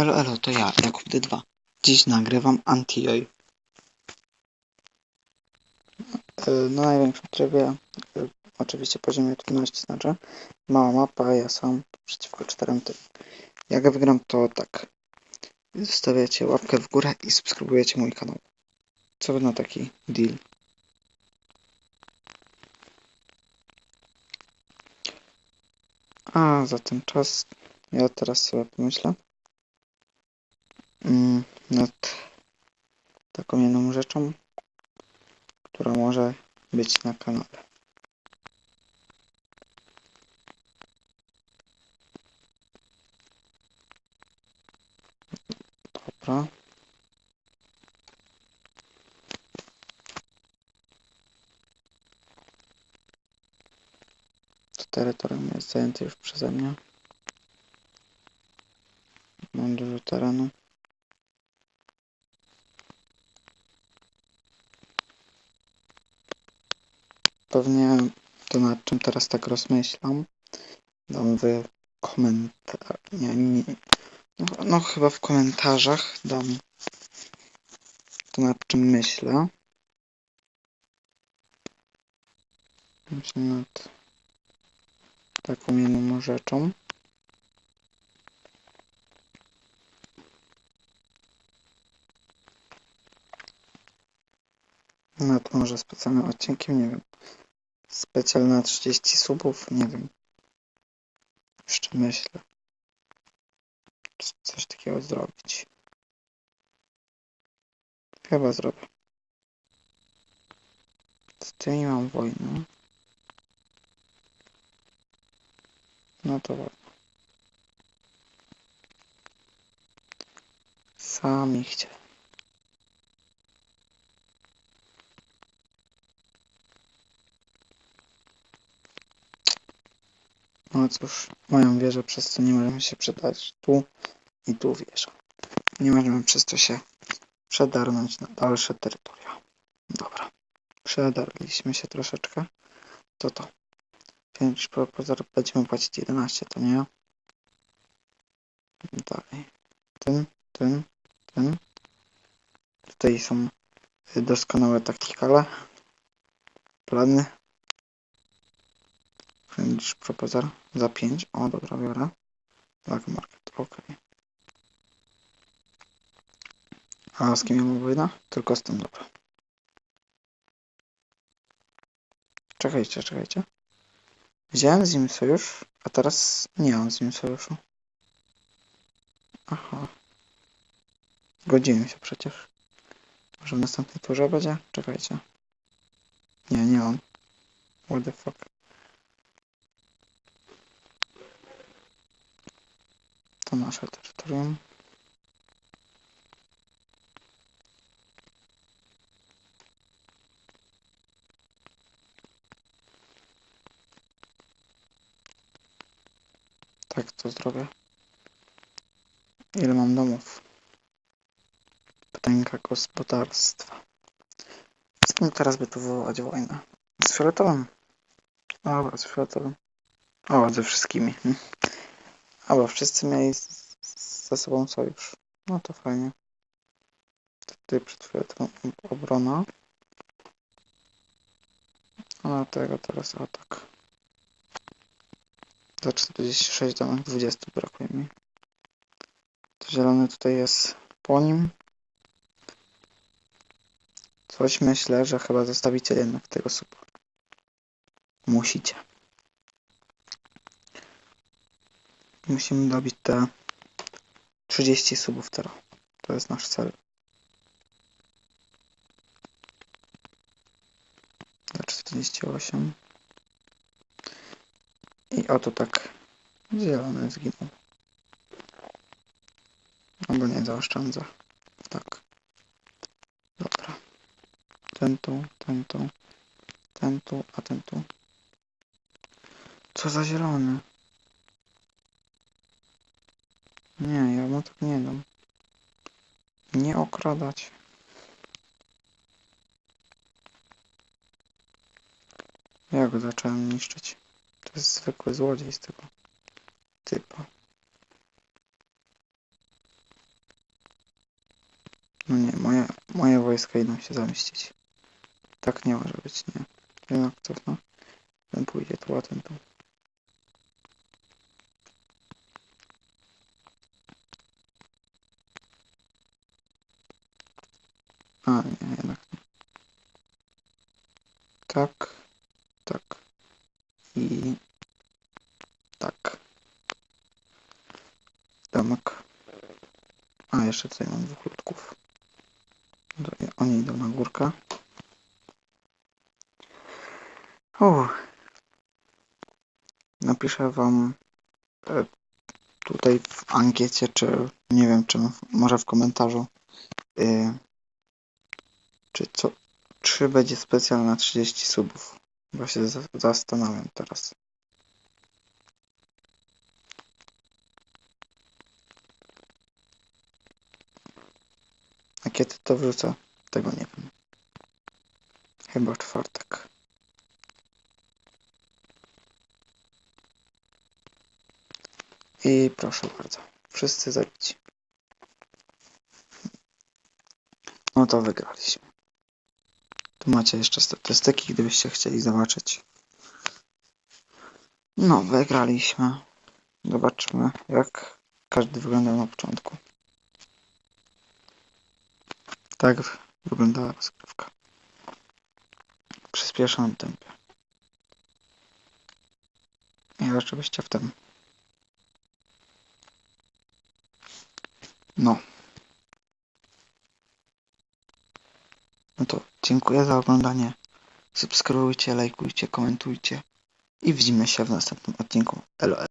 Elo, elo, to ja, Jakub D2. Dziś nagrywam Anti-Oj. Yy, Na największym trybie, yy, oczywiście poziomie trudności znaczy, mała mapa, ja sam przeciwko czterem tym. Jak wygram to tak, zostawiacie łapkę w górę i subskrybujecie mój kanał. Co wy na taki deal? A za ten czas ja teraz sobie pomyślę nad taką jedną rzeczą, która może być na kanale. Dobra. To terytorium jest zajęte już przeze mnie. Mam dużo terenu. Pewnie to nad czym teraz tak rozmyślam, dam w komentarzach. No, no chyba w komentarzach dam to nad czym myślę. Myślę nad taką jedną rzeczą. Nad może specjalnym odcinkiem, nie wiem. Specjal na 30 subów, nie wiem. Jeszcze myślę. Coś takiego zrobić. Chyba zrobię. Z tym nie mam wojny. No to ładnie. Sami chcieli. No cóż, moją wieżę przez co nie możemy się przedać tu i tu wieża. Nie możemy przez to się przedarnąć na dalsze terytoria. Dobra, przedarliśmy się troszeczkę. To to. 5 propozor będziemy płacić 11, to nie? Dalej. Ten, ten, ten. Tutaj są doskonałe taktykale. Plany. Friendly Proposal za 5. O, dobra, biorę. Black Market, ok. A z kim mam wojna? Tylko z tym, dobra. Czekajcie, czekajcie. Wziąłem z nim sojusz, a teraz nie mam z nim sojuszu. Aha. Godzimy się przecież. Może w następnej turze będzie? Czekajcie. Nie, nie on. What the fuck. Nasze terytorium. Tak to zrobię. Ile mam domów? Pytanka gospodarstwa. Z kim teraz by tu wywołać wojnę? Z fioletowym? Dobra, z fioletowym. O, ze wszystkimi. Hm. Albo wszyscy mieli ze sobą sojusz. No to fajnie. Tutaj przed fioletową obrona. A na tego teraz atak. Za 46 do 20 brakuje mi. To zielony tutaj jest po nim. Coś myślę, że chyba zostawicie jednak tego suba. Musicie. Musimy dobić te 30 subów teraz. To jest nasz cel. Za 48. I oto tak zielony zginął. Albo nie zaoszczędzę. Tak. Dobra. Ten tu, ten tu, ten tu, a ten tu. Co za zielony? Nie, ja mu tak nie dam. Nie okradać. Ja go zacząłem niszczyć. To jest zwykły złodziej z tego typa. No nie, moje, moje wojska idą się zamieścić. Tak nie może być, nie. Jak to, no. Ten pójdzie tu, a ten tu. A, nie, jednak nie. Tak, tak. I tak. Domek. A, jeszcze tutaj mam dwóch ludków. Dobra, Oni idą na górkę. O. Napiszę wam e, tutaj w ankiecie, czy nie wiem, czy może w komentarzu, e, czy co, czy będzie specjal na 30 subów. Za- zastanawiam teraz. A kiedy to wrzucę? Tego nie wiem. Chyba czwartek. I proszę bardzo. Wszyscy zabici. No to wygraliśmy. Tu macie jeszcze statystyki, gdybyście chcieli zobaczyć. No, wygraliśmy. Zobaczmy, jak każdy wyglądał na początku. Tak wyglądała rozgrywka. W przyspieszonym tempie. I oczywiście w tym. No. No to dziękuję za oglądanie. Subskrybujcie, lajkujcie, komentujcie. I widzimy się w następnym odcinku. Elo.